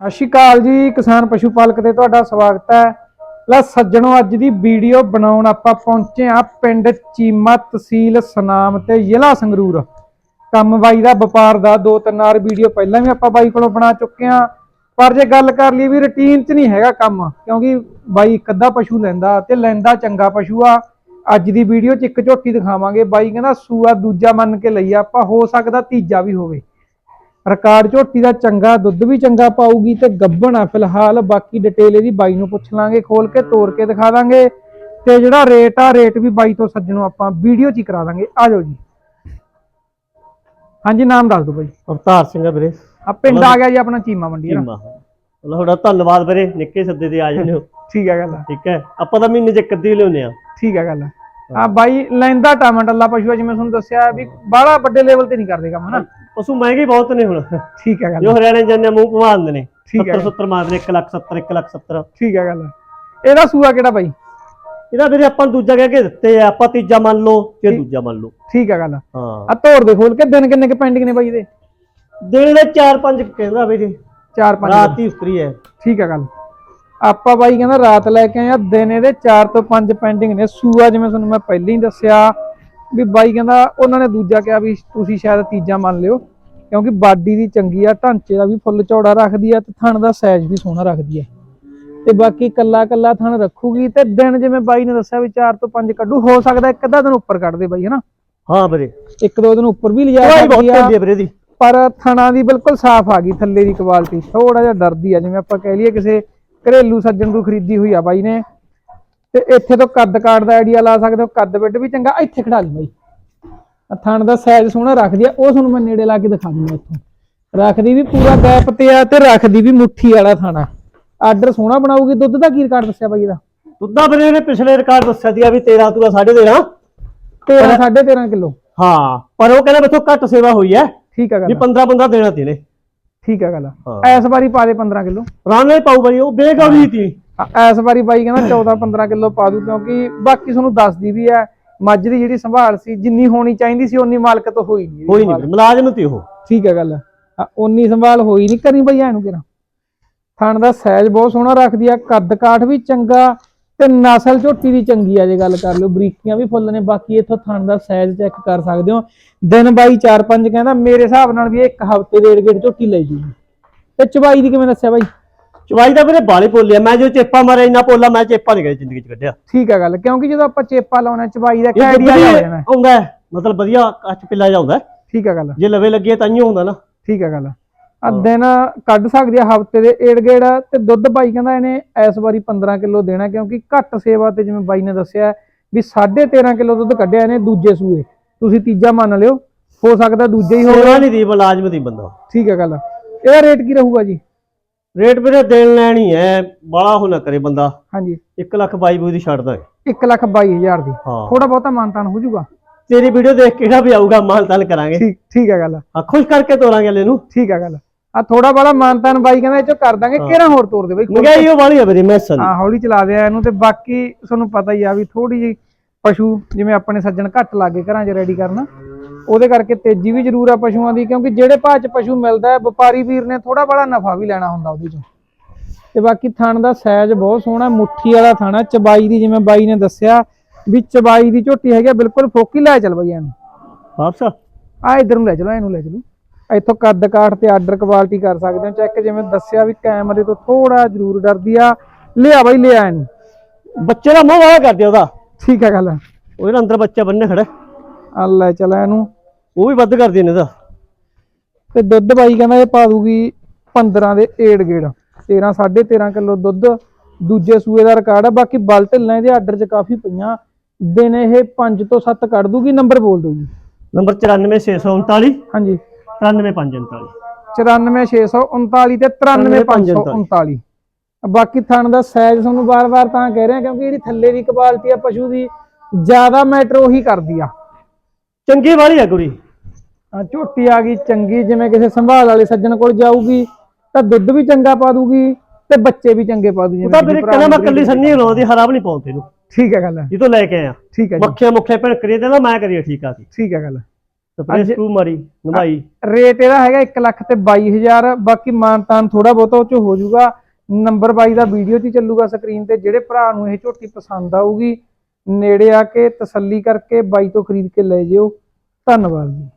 ਸਤਿ ਸ਼੍ਰੀ ਅਕਾਲ ਜੀ, ਕਿਸਾਨ ਪਸ਼ੂ ਪਾਲਕ ਤੇ ਤੁਹਾਡਾ ਸਵਾਗਤ ਹੈ। ਲੈ ਸੱਜਣੋ, ਅੱਜ ਦੀ ਵੀਡੀਓ ਬਣਾਉਣ ਆਪਾਂ ਪਹੁੰਚੇ ਆ ਪਿੰਡ ਚੀਮਾ ਤਹਿਸੀਲ ਸਨਾਮ ਤੇ ਜ਼ਿਲ੍ਹਾ ਸੰਗਰੂਰ। ਕੰਮ ਬਾਈ ਦਾ, ਵਪਾਰ ਦਾ ਦੋ ਤਿੰਨ ਵਾਰ ਵੀਡੀਓ ਪਹਿਲਾਂ ਵੀ ਆਪਾਂ ਬਾਈ ਕੋਲੋਂ ਬਣਾ ਚੁੱਕੇ ਆ ਪਰ ਜੇ ਗੱਲ ਕਰ ਲਈ ਵੀ ਰੁਟੀਨ 'ਚ ਨਹੀਂ ਹੈਗਾ ਕੰਮ, ਕਿਉਂਕਿ ਬਾਈ ਇੱਕ ਅੱਧਾ ਪਸ਼ੂ ਲੈਂਦਾ ਤੇ ਲੈਂਦਾ ਚੰਗਾ ਪਸ਼ੂ ਆ। ਅੱਜ ਦੀ ਵੀਡੀਓ 'ਚ ਇੱਕ ਝੋਟੀ ਦਿਖਾਵਾਂਗੇ। ਬਾਈ ਕਹਿੰਦਾ ਸੂਆ ਦੂਜਾ ਮੰਨ ਕੇ ਲਈ ਆਪਾਂ ਹੋ ਸਕਦਾ ਤੀਜਾ ਵੀ ਹੋਵੇ। ਰਿਕਾਰਡ ਝੋਟੀ ਦਾ ਚੰਗਾ ਦੁੱਧ ਵੀ ਚੰਗਾ ਪਾਊਗੀ ਤੇ ਗੱਭਣ ਆ ਫਿਲਹਾਲ। ਬਾਕੀ ਡਿਟੇਲ ਇਹਦੀ ਬਾਈ ਨੂੰ ਪੁੱਛ ਲਾਂਗੇ ਖੋਲ ਕੇ ਤੋੜ ਕੇ ਦਿਖਾ ਦਾਂਗੇ। ਤੇ ਜਿਹੜਾ ਰੇਟ ਆ ਰੇਟ ਵੀ ਬਾਈ ਤੋਂ ਸੱਜਣੋਂ ਆਪਾਂ ਵੀਡੀਓ 'ਚ ਹੀ ਕਰਾ ਦਾਂਗੇ। ਆ ਜਾਓ ਜੀ। ਹਾਂਜੀ ਨਾਮ ਦੱਸ ਦਿਓ ਬਾਈ। ਅਵਤਾਰ ਸਿੰਘ ਵੀਰੇ। ਆ ਪਿੰਡ ਆ ਗਿਆ ਜੀ ਆਪਣਾ ਚੀਮਾ ਮੰਡੀ ਦਾ ਚੀਮਾ ਤੁਹਾਡਾ ਧੰਨਵਾਦ ਵੀਰੇ। ਨਿੱਕੇ ਸੱਦੇ ਤੇ ਆ ਜਾਂਦੇ ਹੋ। ਠੀਕ ਹੈ ਗੱਲ ਠੀਕ ਹੈ। ਆਪਾਂ ਤਾਂ ਮਹੀਨੇ ਚ ਇੱਕ ਅੱਧੀ ਲਿਆਉਂਦੇ ਆ ਠੀਕ ਹੈ ਗੱਲ ਆ। ਬਾਈ ਲੈਂਦਾ ਟਮਾਟਰਲਾ ਪਸ਼ੂ ਆ ਜਿਵੇਂ ਤੁਹਾਨੂੰ ਦੱਸਿਆ ਵੀ ਬਾਹਲਾ ਵੱਡੇ ਲੈਵਲ ਤੇ ਨਹੀਂ ਕਰਦੇ ਕੰਮ ਹਨਾ? ਪਸ਼ੂ ਮਹਿੰਗੇ ਬਹੁਤ ਨੇ ਹੁਣ। ਠੀਕ ਹੈ ਗੱਲ। ਜੋ ਹਰਿਆਣੇ ਜਾਂਦੇ ਮੂੰਹ ਘੁਮਾ ਦਿੰਦੇ ਨੇ ਠੀਕ ਹੈ। 70 70 ਮਾਰਦੇ 1 ਲੱਖ 70 1 ਲੱਖ 70 ਠੀਕ ਹੈ ਗੱਲ। ਇਹਦਾ ਸੂਆ ਕਿਹੜਾ ਬਾਈ? ਇਹਦਾ ਵੀਰੇ ਆਪਾਂ ਦੂਜਾ ਕਹਿ ਕੇ ਦਿੱਤੇ ਆ ਆਪਾਂ ਤੀਜਾ ਮੰਨ ਲਓ ਤੇ ਦੂਜਾ ਮੰਨ ਲਓ। ਠੀਕ ਹੈ ਗੱਲ। ਹਾਂ। ਆ ਤੋੜ ਦੇ ਖੋਲ ਕੇ ਦਿਨ ਕਿੰਨੇ ਕ ਪੈਂਡਿੰਗ ਨੇ ਬਾਈ ਇਹਦੇ? ਦਿਨ ਦੇ 4-5 ਕਹਿੰਦਾ ਵੀਰੇ। ਚਾਰ ਪੰਜ। ਰਾਤ ਹੀ ਉਤਰੀ ਹੈ। ਠੀਕ ਹੈ ਗੱਲ। ਆਪਾਂ ਬਾਈ ਕਹਿੰਦਾ ਰਾਤ ਲੈ ਕੇ ਆਏ ਆ ਦਿਨ ਇਹਦੇ 4 ਤੋਂ 5 ਪੈਂਡਿੰਗ ਨੇ। ਸੂਆ ਜਿਵੇਂ ਤੁਹਾਨੂੰ ਮੈਂ ਪਹਿਲਾਂ ਹੀ ਦੱਸਿਆ ਵੀ ਬਾਈ ਕਹਿੰਦਾ ਉਹਨਾਂ ਨੇ ਦੂਜਾ ਕਿਹਾ ਵੀ ਤੁਸੀਂ ਸ਼ਾਇਦ ਤੀਜਾ ਮੰਨ ਲਿਓ ਕਿਉਂਕਿ ਬਾਡੀ ਦੀ ਚੰਗੀ ਆ ਢਾਂਚੇ ਦਾ ਵੀ ਫੁੱਲ ਚੌੜਾ ਰੱਖਦੀ ਆ ਤੇ ਥਣ ਦਾ ਸਾਈਜ਼ ਵੀ ਸੋਹਣਾ ਰੱਖਦੀ ਆ। ਤੇ ਬਾਕੀ ਕੱਲਾ ਕੱਲਾ ਥਣ ਰੱਖੂਗੀ ਤੇ ਦਿਨ ਜਿਵੇਂ ਬਾਈ ਨੇ ਦੱਸਿਆ ਵੀ 4 ਤੋਂ 5 ਕੱਢੂ ਹੋ ਸਕਦਾ ਇੱਕ ਅੱਧਾ ਦਿਨ ਉੱਪਰ ਕੱਢ ਦੇ ਬਾਈ ਹਨਾ? ਹਾਂ ਵੀਰੇ। ਇੱਕ ਦੋ ਦਿਨ ਉੱਪਰ ਵੀ ਲਿਜਾ ਸਕਦੀ ਆ। ਵੀਰੇ ਦੀ ਪਰ ਥਣਾ ਦੀ ਬਿਲਕੁਲ ਸਾਫ਼ ਆ ਗਈ ਥੱਲੇ ਦੀ ਕੁਆਲਿਟੀ ਥੋੜਾ ਜਿਹਾ ਡਰਦੀ ਆ ਜਿਵੇਂ ਆਪਾਂ ਕਹਿ ਲਈਏ ਕਿਸੇ ਘਰੇਲੂ ਸੱਜਣ ਤੋਂ ਖਰੀਦੀ ਹੋਈ ਆ ਬਾਈ ਨੇ। ਤੇ ਇੱਥੇ ਤੋਂ ਕੱਦ ਕਾਟ ਦਾ ਆਈਡੀਆ ਲਾ ਸਕਦੇ ਹੋ ਕੱਦ ਬਿੱਡ ਵੀ ਚੰਗਾ ਇੱਥੇ ਖੜਾ ਲਈ ਬਾਈ। ਥਣ ਦਾ ਸਾਈਜ਼ ਸੋਹਣਾ ਰੱਖਦੀ ਆ ਉਹ ਤੁਹਾਨੂੰ ਮੈਂ ਨੇੜੇ ਲਾ ਕੇ ਦਿਖਾ ਦੂੰਗਾ ਇੱਥੋਂ। ਰੱਖਦੀ ਵੀ ਪੂਰਾ ਗੈਪ ਤੇ ਆ ਤੇ ਰੱਖਦੀ ਵੀ ਮੁੱਠੀ ਵਾਲਾ ਥਾਣਾ। ਆਰਡਰ ਸੋਹਣਾ ਬਣਾਉਗੀ ਦੁੱਧ ਦਾ ਕੀ ਰਿਕਾਰਡ ਦੱਸਿਆ ਬਾਈ ਇਹਦਾ? ਦੁੱਧਾ ਵੀਰੇ ਨੇ ਪਿਛਲੇ ਰਿਕਾਰਡ ਦੱਸਿਆ ਸੀਗਾ ਵੀ 13 ਤੂੰ 13.5 13 13.5 ਕਿਲੋ। ਹਾਂ ਪਰ ਉਹ ਕਹਿੰਦਾ ਮੈਥੋਂ ਘੱਟ ਸੇਵਾ ਹੋਈ ਹੈ। ਠੀਕ ਆ ਵੀ ਗੱਲ 15 15 ਦੇਣਾ ਤੀ ਨੇ ਠੀਕ ਆ ਗੱਲ। ਹਾਂ। ਐਸ ਵਾਰੀ ਪਾ ਦੇ 15 ਕਿਲੋ। ਆਰਾਮ ਨਾਲ ਹੀ ਪਾਊ ਬਾਈ ਉਹ ਬੇਗੌਰੀ ਤੀ। ਐਸ ਵਾਰੀ ਬਾਈ ਕਹਿੰਦਾ 14 15 ਕਿਲੋ ਪਾ ਦੂ ਕਿਉਂਕਿ ਬਾਕੀ ਤੁਹਾਨੂੰ ਦੱਸਦੀ ਵੀ ਹੈ ਮੱਝ ਦੀ ਜਿਹੜੀ ਸੰਭਾਲ ਸੀ ਜਿੰਨੀ ਹੋਣੀ ਚਾਹੀਦੀ ਸੀ ਉਨੀ ਮਾਲਕ ਤੋਂ ਹੋਈ ਨਹੀਂ। ਹੋਈ ਨਹੀਂ ਮੁਲਾਜ਼ਮ ਤੀ ਉਹ। ਠੀਕ ਹੈ ਗੱਲ। ਆ, ਉਨੀ ਸੰਭਾਲ ਹੋਈ ਨਹੀਂ ਕਰੀ ਬਈ ਇਹਨੂੰ ਕਿਰਾ ਥਣ ਦਾ ਸਾਈਜ਼ ਬਹੁਤ ਸੋਹਣਾ ਰੱਖਦੀ ਆ ਕੱਦ ਕਾਠ ਵੀ ਚੰਗਾ ਤੇ ਨਸਲ ਝੋਟੀ ਦੀ ਚੰਗੀ ਆ ਜੇ ਗੱਲ ਕਰ ਲਓ ਬਰੀਕੀਆਂ ਵੀ ਫੁੱਲ ਨੇ ਬਾਕੀ ਇੱਥੋਂ ਥਣ ਦਾ ਸਾਈਜ਼ ਚੈੱਕ ਕਰ ਸਕਦੇ ਹੋ। ਦਿਨ ਬਾਈ 4-5 ਕਹਿੰਦਾ ਮੇਰੇ ਹਿਸਾਬ ਨਾਲ ਵੀ ਇਹ ਇੱਕ ਹਫ਼ਤੇ ਦੇ ਏੜ ਝੋਟੀ ਲੈ ਜੂਗੀ ਤੇ ਚਬਾਈ ਦੀ ਕਿਵੇਂ ਦੱਸਿਆ ਬਾਈ? ਚਵਾਈ ਦਾ ਵੀਰੇ ਬਾਲੇ ਪੋਲਿਆ ਮੈਂ ਜੋ ਚੇਪਾ ਮਾਰਿਆ ਇੰਨਾ ਪੋਲਾ ਮੈਂ ਚੇਪਾ ਨਹੀਂ ਗਿਆ ਜ਼ਿੰਦਗੀ ਚ ਕੱਢਿਆ। ਠੀਕ ਹੈ ਗੱਲ ਕਿਉਂਕਿ ਜਦੋਂ ਆਪਾਂ ਚੇਪਾ ਲਾਉਣਾ ਚਬਾਈ ਦਾ ਵਧੀਆ ਆ ਜਾਣਾ ਆਉਂਦਾ ਹੈ, ਮਤਲਬ ਵਧੀਆ ਕੱਚ ਪਿੱਲਾ ਜਾਂਦਾ ਹੈ। ਠੀਕ ਹੈ ਗੱਲ। ਜੇ ਲਵੇ ਲੱਗੇ ਤਾਂ ਹੀ ਹੁੰਦਾ ਨਾ। ਠੀਕ ਹੈ ਗੱਲ। ਆ ਦਿਨ ਕੱਢ ਸਕਦੀ ਆ ਹਫ਼ਤੇ ਦੇ ਏੜ ਗੇੜ ਤੇ ਦੁੱਧ ਬਾਈ ਕਹਿੰਦਾ ਇਹਨੇ ਇਸ ਵਾਰੀ 15 ਕਿਲੋ ਦੇਣਾ ਕਿਉਂਕਿ ਘੱਟ ਸੇਵਾ ਤੇ ਜਿਵੇਂ ਬਾਈ ਨੇ ਦੱਸਿਆ ਵੀ 13.5 ਕਿਲੋ ਦੁੱਧ ਕੱਢਿਆ ਇਹਨੇ ਦੂਜੇ ਸੂਏ। ਤੁਸੀਂ ਤੀਜਾ ਮੰਨ ਲਿਓ ਹੋ ਸਕਦਾ ਦੂਜਾ ਹੀ ਹੋਵੇ। ਨਹੀਂ ਦੀ ਮੁਲਾਜ਼ਮ ਦੀ ਬੰਦਾ। ਠੀਕ ਹੈ ਗੱਲ। ਇਹਦਾ ਰੇਟ ਕੀ ਰਹੂਗਾ ਜੀ? ਰੇਟ ਵੀਰੇ ਦੇਣ ਲੈਣੀ ਹੈ ਬਾਲਾ ਹੋ ਨਾ ਕਰੇ ਬੰਦਾ। ਹਾਂਜੀ। 1 ਲੱਖ ਬਾਈ ਬੂਈ ਦੀ ਛੱਡਦਾ ਹੈ 1 ਲੱਖ 22000 ਦੀ। ਥੋੜਾ ਬਹੁਤਾ ਮਾਨਤਾਨ ਹੋ ਜਾਊਗਾ। ਤੇਰੀ ਵੀਡੀਓ ਦੇਖ ਕੇ ਜਿਹੜਾ ਵੀ ਆਊਗਾ ਮਾਲ ਤਾਲ ਕਰਾਂਗੇ। ਠੀਕ ਠੀਕ ਹੈ ਗੱਲ। ਹਾਂ ਖੁਸ਼ ਕਰਕੇ ਤੋਰਾਂਗੇ ਅਲੇ ਨੂੰ। ਠੀਕ ਹੈ ਗੱਲ। ਆ ਥੋੜਾ ਬਾਲਾ ਮਾਨਤਾਨ ਬਾਈ ਕਹਿੰਦਾ ਇਹ ਚੋਂ ਕਰ ਦਾਂਗੇ ਕਿਹੜਾ ਹੋਰ ਤੋਰ ਦੇ ਬਈ ਮਹਿੰਗਾਈ ਉਹ ਵਾਲੀ ਹੈ ਵੀਰੇ ਮੈਸਨ ਹਾਂ ਹੌਲੀ ਚਲਾ ਦਿਆ ਇਹਨੂੰ ਤੇ ਬਾਕੀ ਤੁਹਾਨੂੰ ਪਤਾ ਹੀ ਆ ਵੀ ਥੋੜੀ ਜਿਹੀ ਪਸ਼ੂ ਜਿਵੇਂ ਆਪਣੇ ਸੱਜਣ ਘੱਟ ਲਾਗੇ ਘਰਾਂ 'ਚ ਰੈਡੀ ਕਰਨਾ ਉਹਦੇ ਕਰਕੇ ਤੇਜ਼ੀ ਵੀ ਜ਼ਰੂਰ ਆ ਪਸ਼ੂਆਂ ਦੀ ਕਿਉਂਕਿ ਜਿਹੜੇ ਭਾਅ 'ਚ ਪਸ਼ੂ ਮਿਲਦਾ ਹੈ ਵਪਾਰੀ ਵੀਰ ਨੇ ਥੋੜਾ ਬੜਾ ਨਫਾ ਵੀ ਲੈਣਾ ਹੁੰਦਾ ਉਹਦੇ 'ਚੋਂ। ਤੇ ਬਾਕੀ ਥਣ ਦਾ ਸਾਈਜ਼ ਬਹੁਤ ਸੋਹਣਾ ਮੁੱਠੀ ਵਾਲਾ ਥਾਣਾ ਚਬਾਈ ਦੀ ਜਿਵੇਂ ਬਾਈ ਨੇ ਦੱਸਿਆ ਵੀ ਚਬਾਈ ਦੀ ਝੋਟੀ ਹੈਗੀ ਆ, ਬਿਲਕੁਲ ਫੋਕੀ ਲੈ ਚੱਲ ਬਈ ਇਹਨੂੰ। ਵਾਪਸ ਆ ਇਧਰ ਨੂੰ ਲੈ ਚਲੋ ਇਹਨੂੰ ਲੈ ਚਲੋ। ਇੱਥੋਂ ਕੱਦ ਕਾਠ ਤੇ ਆਰਡਰ ਕੁਆਲਿਟੀ ਕਰ ਸਕਦੇ ਹੋ। ਚੈੱਕ ਜਿਵੇਂ ਦੱਸਿਆ ਵੀ ਕੈਮਰੇ ਤੋਂ ਥੋੜਾ ਜ਼ਰੂਰ ਡਰਦੀ ਆ। ਲਿਆ ਬਈ ਲਿਆ ਇਹਨੂੰ। ਬੱਚੇ ਦਾ ਮੋਹ ਵਾਲਾ ਕਰਦੇ ਉਹਦਾ। ਠੀਕ ਹੈ ਗੱਲ। ਉਹਦੇ ਅੰਦਰ ਬੱਚਾ ਬੰਨੇ ਖੜਾ। ਆ ਲੈ ਚਲਾ ਇਹਨੂੰ। ਉਹ ਵੀ ਵੱਧ ਕਰਦੀ ਨੇ ਇਹਦਾ ਤੇ ਦੁੱਧ ਬਾਈ ਕਹਿੰਦਾ ਇਹ ਪਾ ਦੂਗੀ 15 ਦੇ ਏੜ ਗੇੜ। 13 13.5 ਕਿਲੋ ਦੁੱਧ। ਦੂਜੇ ਸੂਏ ਦਾ ਰਿਕਾਰਡ ਆ। ਬਾਕੀ ਬਲ ਢਿੱਲਾਂ ਇਹਦੇ ਆਰਡਰ 'ਚ ਕਾਫੀ ਪਈਆਂ। ਦਿਨ ਇਹ 5 ਤੋਂ 7 ਕੱਢ ਦੂਗੀ ਨੰਬਰ ਬੋਲ ਦੂਗੀ ਨੰਬਰ 94639 ਹਾਂਜੀ। 93539 94639 ਤੇ 93539 ਬਾਕੀ ਥਣ ਦਾ ਸਾਈਜ਼ ਤੁਹਾਨੂੰ ਵਾਰ-ਵਾਰ ਤਾਂ ਕਹਿ ਰਿਹਾ ਕਿਉਂਕਿ ਜਿਹੜੀ ਥੱਲੇ ਦੀ ਕੁਆਲਿਟੀ ਆ ਪਸ਼ੂ ਦੀ ਜ਼ਿਆਦਾ ਮੈਟਰ ਉਹੀ ਕਰਦੀ ਆ। ਚੰਗੀ ਵਾਲੀ ਹੈ ਕੁੜੀ। ਆ ਝੋਟੀ ਆ ਗਈ ਚੰਗੀ ਜਿਵੇਂ ਕਿਸੇ ਸੰਭਾਲ ਵਾਲੇ ਸੱਜਣ ਕੋਲ ਜਾਊਗੀ ਤਾਂ ਦੁੱਧ ਵੀ ਚੰਗਾ ਪਾ ਦੂਗੀ ਤੇ ਬੱਚੇ ਵੀ ਚੰਗੇ ਪਾ ਦੂ ਤਾਂ ਜਿਵੇਂ ਭਰਾ ਕਹਿੰਦਾ ਮੈਂ ਨੂੰ ਕੱਲੀ ਸੰਨੀ ਲਾਉਂਦੀ ਹਰਾ ਵੀ ਨਹੀਂ ਪਾਉਂਦੇ ਇਹਨੂੰ ਠੀਕ ਹੈ ਗੱਲ ਜਿੱਦੋਂ ਲੈ ਕੇ ਆਇਆ। ਠੀਕ ਹੈ ਜੀ। ਮੱਖੀਆਂ ਮੁੱਖੇ ਭਿਣਕਰੀ ਤੇ ਨਾ ਮੈਂ ਕਰੀਏ ਠੀਕ ਆ ਸੀ ਠੀਕ ਹੈ ਗੱਲ ਸਪਰੇਅ ਅੱਜ- ਸਕਰੂ ਮਾਰੀ ਨਵਾਈ ਰੇਟ ਇਹਦਾ ਹੈਗਾ 1 ਲੱਖ ਤੇ 22000 ਬਾਕੀ ਮਾਨਤਾਨ ਥੋੜਾ ਬਹੁਤਾ ਉਹ ਚ ਹੋ ਜਾਊਗਾ। ਨੰਬਰ 22 ਦਾ ਵੀਡੀਓ 'ਚ ਹੀ ਚੱਲੂਗਾ ਸਕਰੀਨ ਤੇ ਜਿਹੜੇ ਭਰਾ ਨੂੰ ਇਹ ਝੋਟੀ ਪਸੰਦ ਆਊਗੀ ਨੇੜੇ ਆ ਕੇ ਤਸੱਲੀ ਕਰਕੇ ਬਾਈ ਤੋਂ ਖਰੀਦ ਕੇ ਲੈ ਜਿਓ। ਧੰਨਵਾਦ ਜੀ।